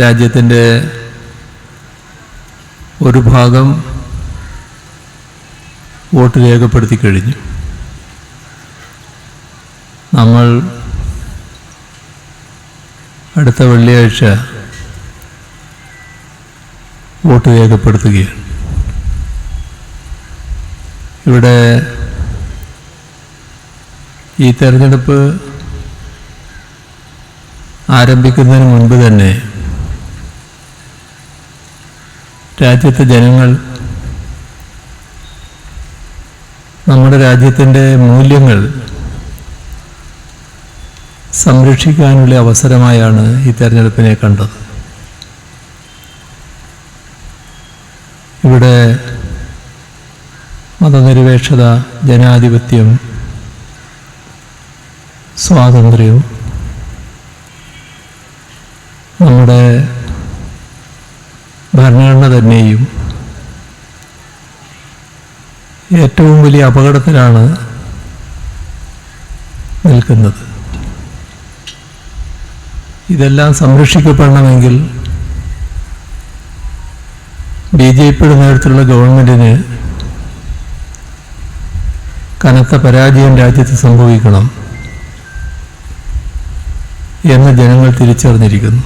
രാജ്യത്തിന്റെ ഒരു ഭാഗം വോട്ട് രേഖപ്പെടുത്തി കഴിഞ്ഞു. നമ്മൾ അടുത്ത വെള്ളിയാഴ്ച വോട്ട് രേഖപ്പെടുത്തുകയാണ്. ഇവിടെ ഈ തെരഞ്ഞെടുപ്പ് ആരംഭിക്കുന്നതിന് മുൻപ് തന്നെ രാജ്യത്തെ ജനങ്ങൾ നമ്മുടെ രാജ്യത്തിന്റെ മൂല്യങ്ങൾ സംരക്ഷിക്കാനുള്ള അവസരമായാണ് ഈ തെരഞ്ഞെടുപ്പിനെ കണ്ടത്. ഇവിടെ മതനിരപേക്ഷത ജനാധിപത്യം സ്വാതന്ത്ര്യവും നമ്മുടെ ഭരണഘടന തന്നെയും ഏറ്റവും വലിയ അപകടത്തിലാണ് നിൽക്കുന്നത്. ഇതെല്ലാം സംരക്ഷിക്കപ്പെടണമെങ്കിൽ ബി ജെ പിയുടെ നേതൃത്വത്തിലുള്ള ഗവൺമെന്റിന് കനത്ത പരാജയം രാജ്യത്ത് സംഭവിക്കണം എന്ന് ജനങ്ങൾ തിരിച്ചറിഞ്ഞിരിക്കുന്നു.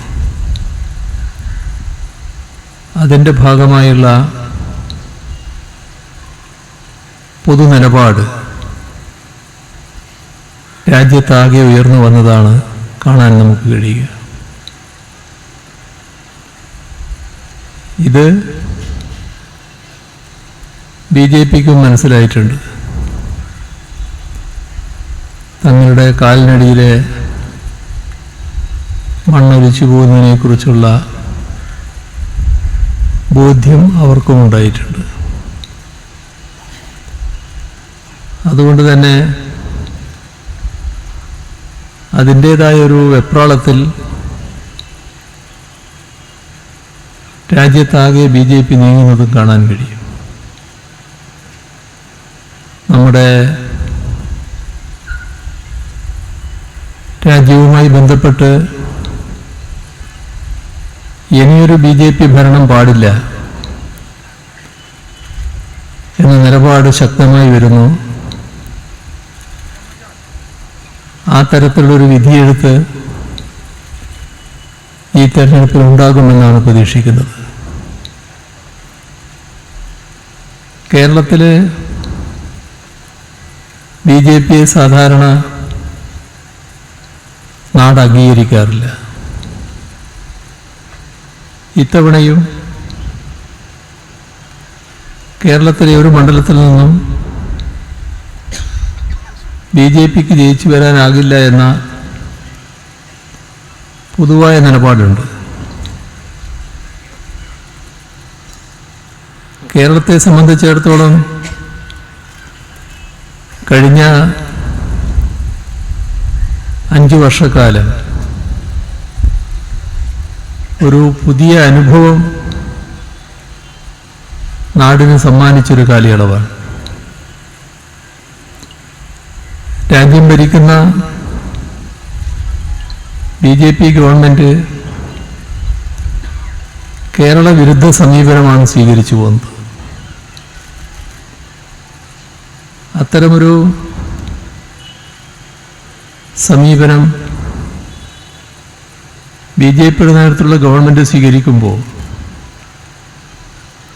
അതിന്റെ ഭാഗമായുള്ള പൊതു നിലപാട് രാജ്യത്താകെ ഉയർന്നു വന്നതാണ് കാണാൻ നമുക്ക് കഴിയുക. ഇത് ബി ജെ പിക്കും മനസ്സിലായിട്ടുണ്ട്. തങ്ങളുടെ കാലിനടിയിലെ മണ്ണൊലിച്ചു പോകുന്നതിനെക്കുറിച്ചുള്ള ബോധ്യം അവർക്കും ഉണ്ടായിട്ടുണ്ട്. അതുകൊണ്ട് തന്നെ അതിന്റേതായ ഒരു വെപ്രാളത്തിൽ രാജ്യത്താകെ ബി ജെ പി നീങ്ങുന്നതും കാണാൻ കഴിയും. നമ്മുടെ രാജ്യവുമായി ബന്ധപ്പെട്ട് ഇനിയൊരു ബി ജെ പി ഭരണം പാടില്ല എന്ന നിലപാട് ശക്തമായി വരുന്നു. ആ തരത്തിലുള്ളൊരു വിധിയെഴുത്ത് ഈ തെരഞ്ഞെടുപ്പിൽ ഉണ്ടാകുമെന്നാണ് പ്രതീക്ഷിക്കുന്നത്. കേരളത്തിൽ ബി ജെ പിയെ സാധാരണ നാട് അംഗീകരിക്കാറില്ല ഇത്തവണയും കേരളത്തിലെ ഒരു മണ്ഡലത്തിൽ നിന്നും ബി ജെ പിക്ക് ജയിച്ചു വരാനാകില്ല എന്ന പൊതുവായ നിലപാടുണ്ട്. കേരളത്തെ സംബന്ധിച്ചിടത്തോളം കഴിഞ്ഞ അഞ്ചു വർഷക്കാലം ഒരു പുതിയ അനുഭവം നാടിന് സമ്മാനിച്ചൊരു കാലയളവാണ്. രാജ്യം ഭരിക്കുന്ന B J P government Kerala വിരുദ്ധ സമീപനമാണ് സ്വീകരിച്ചു പോകുന്നത്. അത്തരമൊരു സമീപനം ബി ജെ പിയുടെ നേതൃത്വത്തിലുള്ള ഗവൺമെന്റ് സ്വീകരിക്കുമ്പോൾ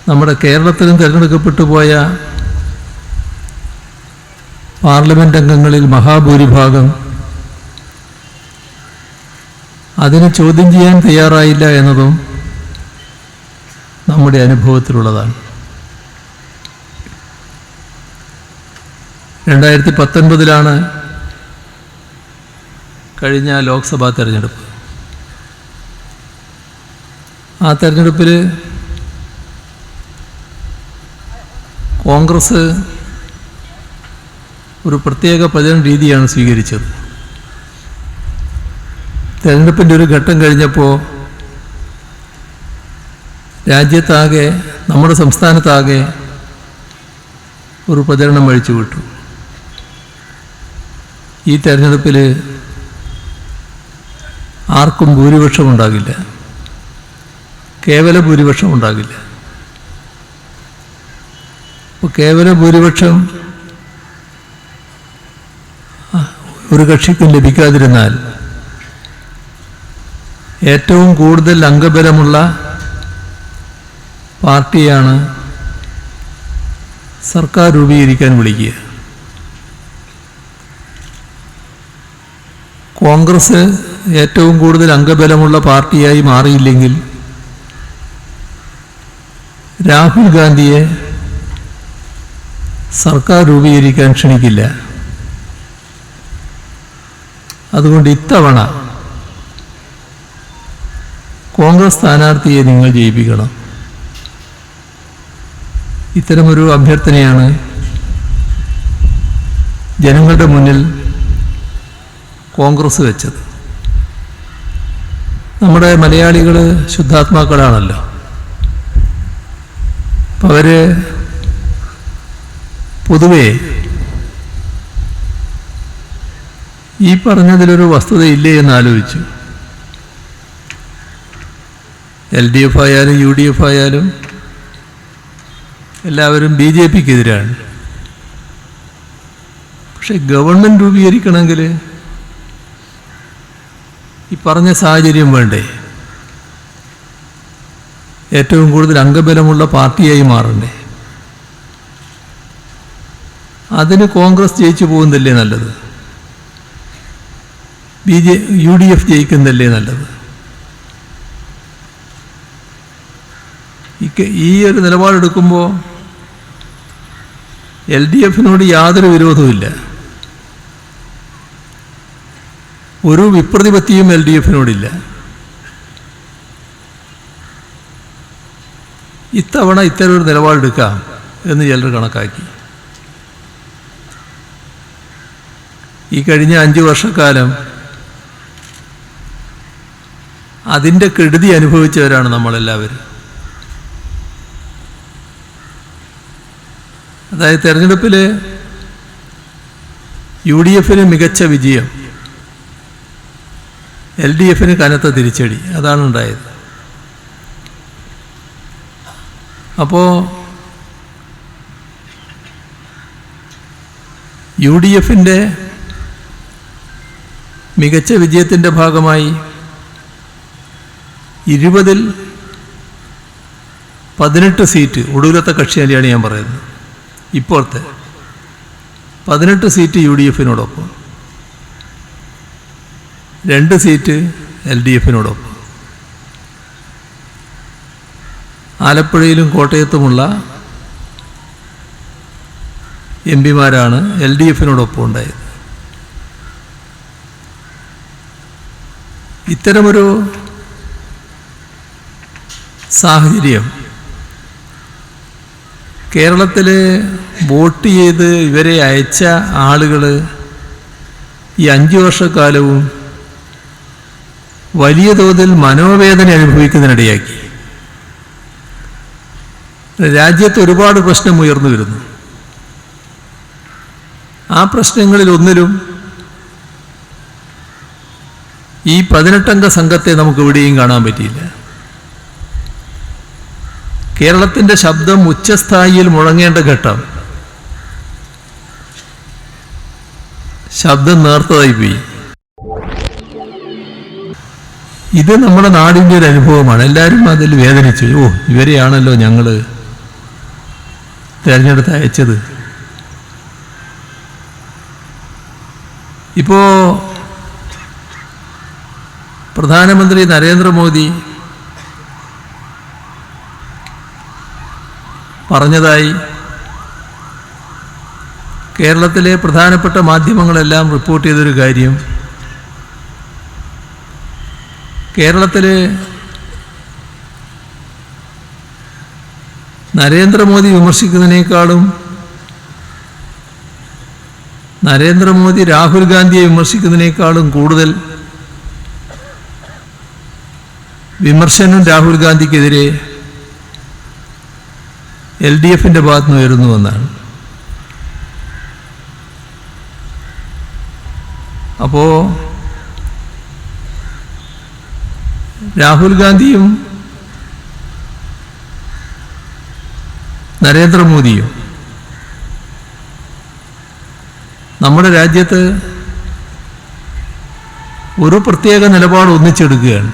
നമ്മുടെ കേരളത്തിലും തിരഞ്ഞെടുക്കപ്പെട്ടു പോയ പാർലമെന്റ് അംഗങ്ങളിൽ മഹാഭൂരിഭാഗം അതിനെ ചോദ്യം ചെയ്യാൻ തയ്യാറായില്ല എന്നതും നമ്മുടെ അനുഭവത്തിലുള്ളതാണ്. രണ്ടായിരത്തി പത്തൊൻപതിലാണ് കഴിഞ്ഞ ലോക്സഭാ തെരഞ്ഞെടുപ്പ്. ആ തെരഞ്ഞെടുപ്പിൽ കോൺഗ്രസ് ഒരു പ്രത്യേക പ്രചരണ രീതിയാണ് സ്വീകരിച്ചത്. തെരഞ്ഞെടുപ്പിന്റെ ഒരു ഘട്ടം കഴിഞ്ഞപ്പോൾ രാജ്യത്താകെ നമ്മുടെ സംസ്ഥാനത്താകെ ഒരു പ്രചരണം അഴിച്ചു വിട്ടു ഈ തെരഞ്ഞെടുപ്പിൽ ആർക്കും ഭൂരിപക്ഷം ഉണ്ടാകില്ല കേവല ഭൂരിപക്ഷം ഉണ്ടാകില്ല. കേവല ഭൂരിപക്ഷം ഒരു കക്ഷിക്കും ലഭിക്കാതിരുന്നാൽ ഏറ്റവും കൂടുതൽ അംഗബലമുള്ള പാർട്ടിയാണ് സർക്കാർ രൂപീകരിക്കാൻ വിളിക്കുക. കോൺഗ്രസ് ഏറ്റവും കൂടുതൽ അംഗബലമുള്ള പാർട്ടിയായി മാറിയില്ലെങ്കിൽ രാഹുൽ ഗാന്ധിയെ സർക്കാർ രൂപീകരിക്കാൻ ക്ഷണിക്കില്ല. അതുകൊണ്ട് ഇത്തവണ കോൺഗ്രസ് സ്ഥാനാർത്ഥിയെ നിങ്ങൾ ജയിപ്പിക്കണം. ഇത്തരമൊരു അഭ്യർത്ഥനയാണ് ജനങ്ങളുടെ മുന്നിൽ കോൺഗ്രസ് വെച്ചത്. നമ്മുടെ മലയാളികൾ ശുദ്ധാത്മാക്കളാണല്ലോ. അവർ പൊതുവേ ഈ പറഞ്ഞതിലൊരു വസ്തുതയില്ലേ എന്ന് ആലോചിച്ചു എൽ ഡി എഫ് ആയാലും യു ഡി എഫ് ആയാലും എല്ലാവരും ബി ജെ പിക്ക് എതിരാണ് പക്ഷെ ഗവൺമെന്റ് രൂപീകരിക്കണമെങ്കിൽ ഈ പറഞ്ഞ സാഹചര്യം വേണ്ടേ? ഏറ്റവും കൂടുതൽ അംഗബലമുള്ള പാർട്ടിയായി മാറണ്ടേ? അതിന് കോൺഗ്രസ് ജയിച്ചു പോകുന്നതല്ലേ നല്ലത്? B J U D F ജയിക്കുന്നതല്ലേ നല്ലത്? ഈ ഒരു നിലപാടെടുക്കുമ്പോൾ എൽ ഡി എഫിനോട് യാതൊരു വിരോധവുമില്ല. ഒരു വിപ്രതിപത്തിയും എൽ ഡി എഫിനോടില്ല. ഇത്തവണ ഇത്തരം ഒരു നിലപാടെടുക്കാം എന്ന് ചിലർ കണക്കാക്കി. ഈ കഴിഞ്ഞ അഞ്ച് വർഷക്കാലം അതിന്റെ കെടുതി അനുഭവിച്ചവരാണ് നമ്മളെല്ലാവരും. അതായത് തെരഞ്ഞെടുപ്പിൽ യു ഡി എഫിന് മികച്ച വിജയം എൽ ഡി എഫിന് കനത്ത തിരിച്ചടി അതാണ് ഉണ്ടായത്. അപ്പോൾ യു ഡി എഫിന്റെ മികച്ച വിജയത്തിന്റെ ഭാഗമായി ഇരുപതിൽ പതിനെട്ട് സീറ്റ് ഒടുവിലത്തെ കക്ഷിയാലിയാണ് ഞാൻ പറയുന്നത്. ഇപ്പോഴത്തെ പതിനെട്ട് സീറ്റ് യു ഡി എഫിനോടൊപ്പം രണ്ട് സീറ്റ് എൽ ഡി എഫിനോടൊപ്പം ആലപ്പുഴയിലും കോട്ടയത്തുമുള്ള എം പിമാരാണ് എൽ ഡി എഫിനോടൊപ്പം ഉണ്ടായത് ഇത്തരമൊരു സാഹചര്യം കേരളത്തിൽ വോട്ട് ചെയ്ത് ഇവരെ അയച്ച ആളുകൾ ഈ അഞ്ച് വർഷക്കാലവും വലിയ തോതിൽ മനോവേദന അനുഭവിക്കുന്നതിനിടയാക്കി. രാജ്യത്ത് ഒരുപാട് പ്രശ്നം ഉയർന്നു വരുന്നു. ആ പ്രശ്നങ്ങളിൽ ഒന്നിലും ഈ പതിനെട്ടംഗ സംഘത്തെ നമുക്ക് എവിടെയും കാണാൻ പറ്റിയില്ല. കേരളത്തിന്റെ ശബ്ദം ഉച്ചസ്ഥായിയിൽ മുഴങ്ങേണ്ട ഘട്ടം. ശബ്ദം നേർത്തതായി പോയി. ഇത് നമ്മുടെ നാടിന്റെ ഒരു അനുഭവമാണ്. എല്ലാവരും അതിൽ വേദനിച്ചു. ഓ ഇവരെയാണല്ലോ ഞങ്ങൾ തിരഞ്ഞെടുത്ത് അയച്ചത് ഇപ്പോ പ്രധാനമന്ത്രി നരേന്ദ്രമോദി പറഞ്ഞതായി കേരളത്തിലെ പ്രധാനപ്പെട്ട മാധ്യമങ്ങളെല്ലാം റിപ്പോർട്ട് ചെയ്തൊരു കാര്യം കേരളത്തിലെ നരേന്ദ്രമോദി വിമർശിക്കുന്നതിനേക്കാളും നരേന്ദ്രമോദി രാഹുൽ ഗാന്ധിയെ വിമർശിക്കുന്നതിനേക്കാളും കൂടുതൽ വിമർശനം രാഹുൽ ഗാന്ധിക്കെതിരെ എൽ ഡി എഫിന്റെ ഭാഗത്ത് നിന്ന് ഉയരുന്നുവെന്നാണ് അപ്പോൾ രാഹുൽ ഗാന്ധിയും നരേന്ദ്രമോദിയും. നമ്മുടെ രാജ്യത്ത് ഒരു പ്രത്യേക നിലപാട് ഒന്നിച്ചെടുക്കുകയാണ്.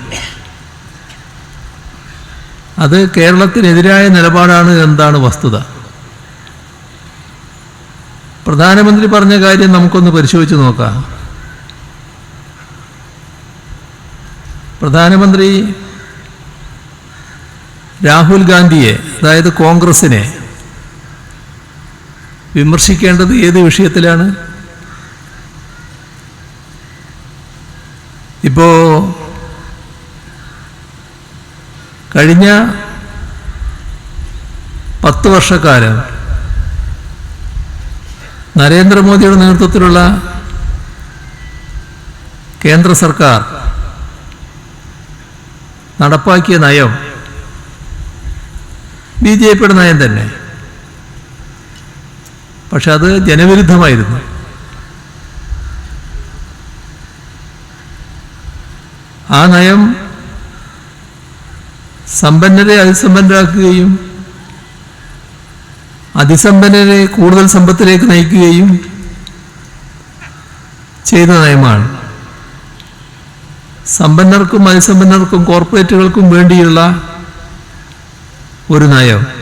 അത് കേരളത്തിനെതിരായ നിലപാടാണ് എന്താണ് വസ്തുത? പ്രധാനമന്ത്രി പറഞ്ഞ കാര്യം നമുക്കൊന്ന് പരിശോധിച്ച് നോക്കാം. പ്രധാനമന്ത്രി രാഹുൽ ഗാന്ധിയെ അതായത് കോൺഗ്രസിനെ വിമർശിക്കേണ്ടത് ഏത് വിഷയത്തിലാണ്? ഇപ്പോ കഴിഞ്ഞ പത്ത് വർഷക്കാലം നരേന്ദ്രമോദിയുടെ നേതൃത്വത്തിലുള്ള കേന്ദ്ര സർക്കാർ നടപ്പാക്കിയ നയം ബി ജെ പിയുടെ നയം തന്നെ. പക്ഷെ അത് ജനവിരുദ്ധമായിരുന്നു. ആ നയം സമ്പന്നരെ അതിസമ്പന്നരാക്കുകയും അതിസമ്പന്നരെ കൂടുതൽ സമ്പത്തിലേക്ക് നയിക്കുകയും ചെയ്ത നയമാണ്. സമ്പന്നർക്കും അതിസമ്പന്നർക്കും കോർപ്പറേറ്റുകൾക്കും വേണ്ടിയുള്ള ഒരു നയം.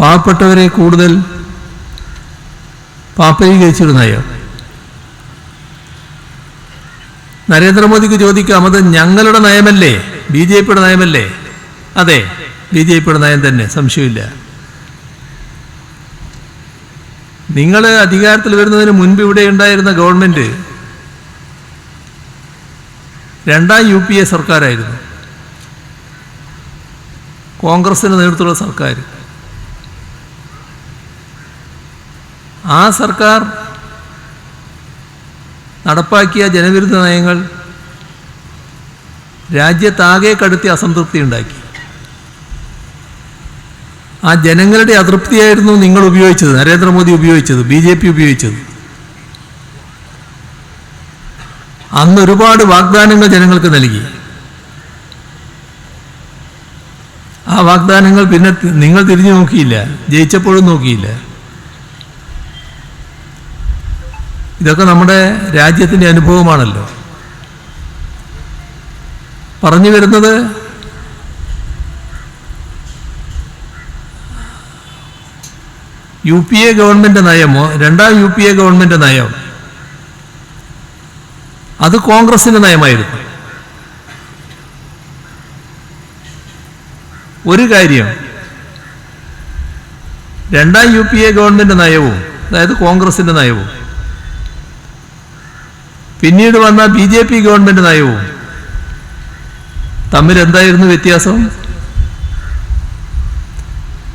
പാവപ്പെട്ടവരെ കൂടുതൽ പാപ്പരീകരിച്ചിരുന്നയോ നയം നരേന്ദ്രമോദിക്ക് ചോദിക്കാം അത് ഞങ്ങളുടെ നയമല്ലേ? ബി ജെ പിയുടെ നയമല്ലേ? അതെ ബി ജെ പിയുടെ നയം തന്നെ സംശയമില്ല. നിങ്ങൾ അധികാരത്തിൽ വരുന്നതിന് മുൻപ് ഇവിടെ ഉണ്ടായിരുന്ന ഗവൺമെന്റ് രണ്ടാം യു പി എ സർക്കാരായിരുന്നു. കോൺഗ്രസിന് നേതൃത്വമുള്ള സർക്കാർ. ആ സർക്കാർ നടപ്പാക്കിയ ജനവിരുദ്ധ നയങ്ങൾ രാജ്യത്താകെ കടുത്തി അസംതൃപ്തി ഉണ്ടാക്കി. ആ ജനങ്ങളുടെ അതൃപ്തിയായിരുന്നു നിങ്ങൾ ഉപയോഗിച്ചത് നരേന്ദ്രമോദി ഉപയോഗിച്ചത് ബി ജെ പി ഉപയോഗിച്ചത്. അന്ന് ഒരുപാട് വാഗ്ദാനങ്ങൾ ജനങ്ങൾക്ക് നൽകി. ആ വാഗ്ദാനങ്ങൾ പിന്നെ നിങ്ങൾ തിരിഞ്ഞു നോക്കിയില്ല ജയിച്ചപ്പോഴും നോക്കിയില്ല. ഇതൊക്കെ നമ്മുടെ രാജ്യത്തിന്റെ അനുഭവമാണല്ലോ. പറഞ്ഞു വരുന്നത് യു പി എ ഗവൺമെന്റ് നയമോ രണ്ടാം യു പി എ ഗവൺമെന്റ് നയം. അത് കോൺഗ്രസിന്റെ നയമായിരുന്നു. ഒരു കാര്യം രണ്ടാം യു പി എ ഗവൺമെന്റ് നയവും അതായത് കോൺഗ്രസിന്റെ നയവും പിന്നീട് വന്ന ബി ജെ പി ഗവൺമെന്റ് നയവും തമ്മിൽ എന്തായിരുന്നു വ്യത്യാസം?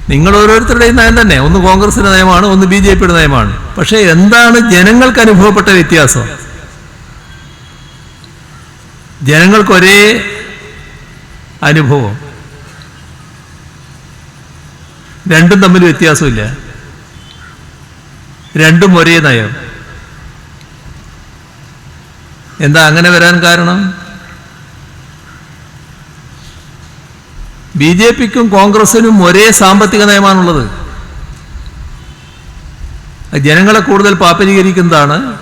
നിങ്ങൾ ഓരോരുത്തരുടെയും നയം തന്നെ. ഒന്ന് കോൺഗ്രസിന്റെ നയമാണ് ഒന്ന് ബി ജെ പിയുടെ നയമാണ്. പക്ഷേ എന്താണ് ജനങ്ങൾക്ക് അനുഭവപ്പെട്ട വ്യത്യാസം? ജനങ്ങൾക്ക് ഒരേ അനുഭവം. രണ്ടും തമ്മിൽ വ്യത്യാസമില്ല. രണ്ടും ഒരേ നയം. എന്താ അങ്ങനെ വരാൻ കാരണം? ബി ജെ പിക്കും കോൺഗ്രസിനും ഒരേ സാമ്പത്തിക നയമാണുള്ളത്. ജനങ്ങളെ കൂടുതൽ പാപ്പരീകരിക്കുന്നതാണ്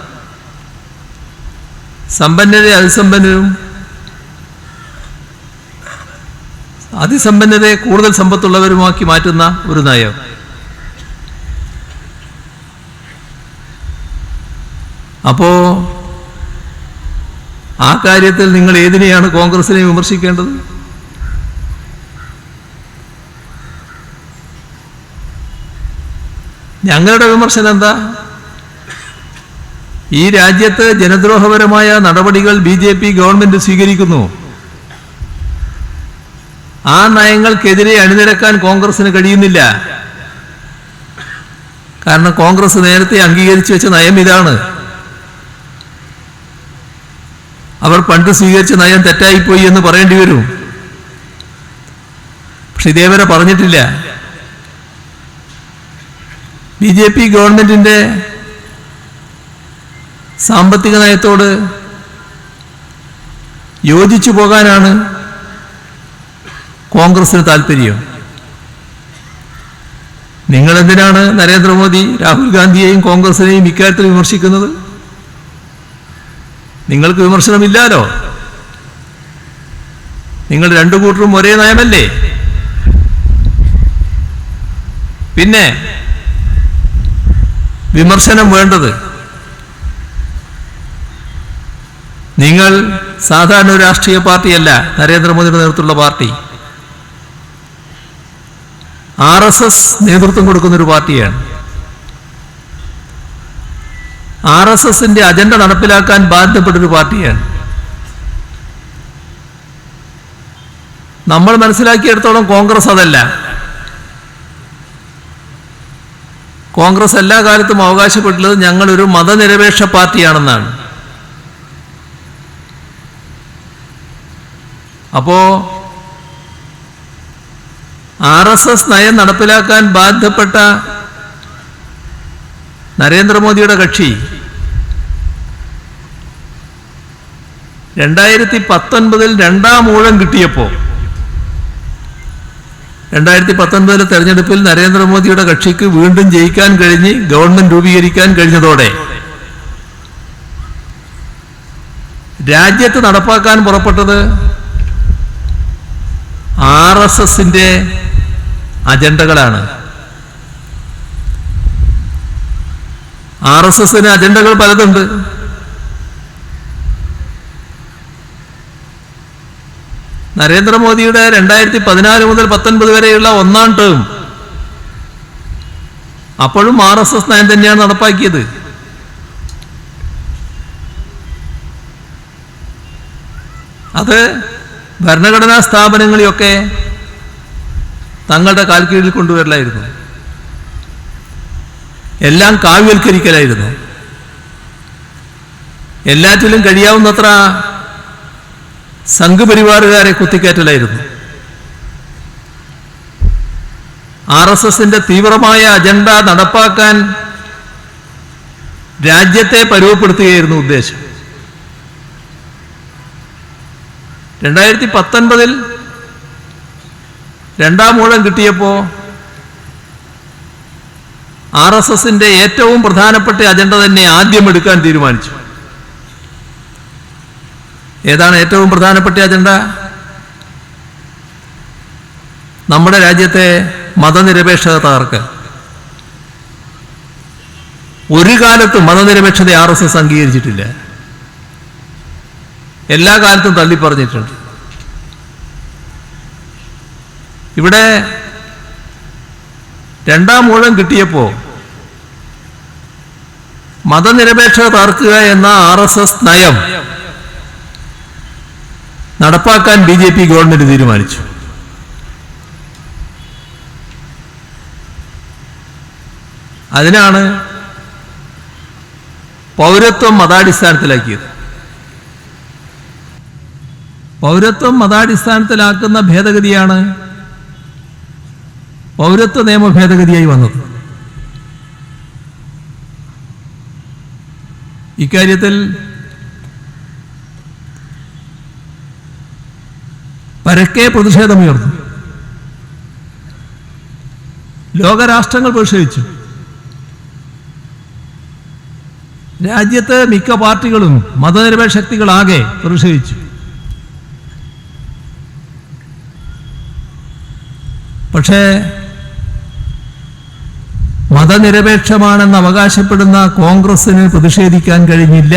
സമ്പന്നരെ അതിസമ്പന്നരും. അതിസമ്പന്നരെ കൂടുതൽ സമ്പത്തുള്ളവരുമാക്കി മാറ്റുന്ന ഒരു നയം. അപ്പോ ആ കാര്യത്തിൽ നിങ്ങൾ ഏതിനെയാണ് കോൺഗ്രസിനെ വിമർശിക്കേണ്ടത്? ഞങ്ങളുടെ വിമർശനം എന്താ? ഈ രാജ്യത്ത് ജനദ്രോഹപരമായ നടപടികൾ ബി ജെ പി ഗവൺമെന്റ് സ്വീകരിക്കുന്നു. ആ നയങ്ങൾക്കെതിരെ അണിനിരക്കാൻ കോൺഗ്രസിന് കഴിയുന്നില്ല. കാരണം കോൺഗ്രസ് നേരത്തെ അംഗീകരിച്ചു വെച്ച നയം ഇതാണ്. അവർ പണ്ട് സ്വീകരിച്ച നയം തെറ്റായിപ്പോയി എന്ന് പറയേണ്ടി വരും. പക്ഷെ ഇതേവരെ പറഞ്ഞിട്ടില്ല. ബി ജെ പി ഗവൺമെന്റിന്റെ സാമ്പത്തിക നയത്തോട് യോജിച്ചു പോകാനാണ് കോൺഗ്രസിന് താല്പര്യം. നിങ്ങളെന്തിനാണ് നരേന്ദ്രമോദി രാഹുൽ ഗാന്ധിയെയും കോൺഗ്രസിനെയും ഇക്കാര്യത്തിൽ വിമർശിക്കുന്നത്? നിങ്ങൾക്ക് വിമർശനമില്ലാലോ? നിങ്ങൾ രണ്ടു കൂട്ടരും ഒരേ നയമല്ലേ? പിന്നെ വിമർശനം വേണ്ടത്. നിങ്ങൾ സാധാരണ ഒരു രാഷ്ട്രീയ പാർട്ടിയല്ല നരേന്ദ്രമോദിയുടെ നേതൃത്വമുള്ള പാർട്ടി. ആർ എസ് എസ് നേതൃത്വം കൊടുക്കുന്ന ഒരു പാർട്ടിയാണ്. ആർ എസ് എസിന്റെ അജണ്ട നടപ്പിലാക്കാൻ ബാധ്യപ്പെട്ടൊരു പാർട്ടിയാണ്. നമ്മൾ മനസ്സിലാക്കിയെടുത്തോളം കോൺഗ്രസ് അതല്ല. കോൺഗ്രസ് എല്ലാ കാലത്തും അവകാശപ്പെട്ടുള്ളത് ഞങ്ങളൊരു മതനിരപേക്ഷ പാർട്ടിയാണെന്നാണ്. അപ്പോ ആർ എസ് എസ് നയം നടപ്പിലാക്കാൻ ബാധ്യപ്പെട്ട നരേന്ദ്രമോദിയുടെ കക്ഷി. രണ്ടായിരത്തി പത്തൊൻപതിൽ രണ്ടാം ഊഴം കിട്ടിയപ്പോൾ രണ്ടായിരത്തി പത്തൊൻപതിലെ തെരഞ്ഞെടുപ്പിൽ നരേന്ദ്രമോദിയുടെ കക്ഷിക്ക് വീണ്ടും ജയിക്കാൻ കഴിഞ്ഞ് ഗവൺമെന്റ് രൂപീകരിക്കാൻ കഴിഞ്ഞതോടെ രാജ്യത്ത് നടപ്പാക്കാൻ പുറപ്പെട്ടത് ആർ എസ് എസിന്റെ അജണ്ടകളാണ്. ആർ എസ് എസിന് അജണ്ടകൾ പലതുണ്ട്. നരേന്ദ്രമോദിയുടെ രണ്ടായിരത്തി പതിനാല് മുതൽ പത്തൊൻപത് വരെയുള്ള ഒന്നാം ടേം അപ്പോഴും ആർ എസ് എസ് നയം തന്നെയാണ് നടപ്പാക്കിയത്. അത് ഭരണഘടനാ സ്ഥാപനങ്ങളെയൊക്കെ തങ്ങളുടെ കാൽക്കീഴിൽ കീഴിൽ കൊണ്ടുവരലായിരുന്നു. എല്ലാം കാവ്യവൽക്കരിക്കലായിരുന്നു. എല്ലാറ്റിലും കഴിയാവുന്നത്ര സംഘപരിവാറുകാരെ കുത്തിക്കയറ്റലായിരുന്നു. ആർ എസ് എസിന്റെ തീവ്രമായ അജണ്ട നടപ്പാക്കാൻ രാജ്യത്തെ പരുവപ്പെടുത്തുകയായിരുന്നു ഉദ്ദേശം. രണ്ടായിരത്തി പത്തൊൻപതിൽ രണ്ടാം ഊഴം കിട്ടിയപ്പോൾ ആർ എസ് എസിന്റെ ഏറ്റവും പ്രധാനപ്പെട്ട അജണ്ട തന്നെ ആദ്യം എടുക്കാൻ തീരുമാനിച്ചു. ഏതാണ് ഏറ്റവും പ്രധാനപ്പെട്ട അജണ്ട? നമ്മുടെ രാജ്യത്തെ മതനിരപേക്ഷത തകർക്കൽ ഒരു കാലത്തും മതനിരപേക്ഷത ആർ എസ് എസ് അംഗീകരിച്ചിട്ടില്ല. എല്ലാ കാലത്തും തള്ളിപ്പറഞ്ഞിട്ടുണ്ട്. ഇവിടെ രണ്ടാം ഊഴം കിട്ടിയപ്പോൾ മതനിരപേക്ഷത തകർക്കുക എന്ന ആർ എസ് എസ് നയം നടപ്പാക്കാൻ ബി ജെ പി ഗവൺമെന്റ് തീരുമാനിച്ചു. അതിനാണ് പൗരത്വം മതാടിസ്ഥാനത്തിലാക്കിയത്. പൗരത്വം മതാടിസ്ഥാനത്തിലാക്കുന്ന ഭേദഗതിയാണ് പൗരത്വ നിയമ ഭേദഗതിയായി വന്നത്. ഇക്കാര്യത്തിൽ പരക്കെ പ്രതിഷേധമുയർന്നു. ലോകരാഷ്ട്രങ്ങൾ പ്രതിഷേധിച്ചു. രാജ്യത്ത് മിക്ക പാർട്ടികളും മതനിരപേക്ഷ ശക്തികളാകെ പ്രതിഷേധിച്ചു. പക്ഷേ മതനിരപേക്ഷമാണെന്ന് അവകാശപ്പെടുന്ന കോൺഗ്രസിന് പ്രതിഷേധിക്കാൻ കഴിഞ്ഞില്ല.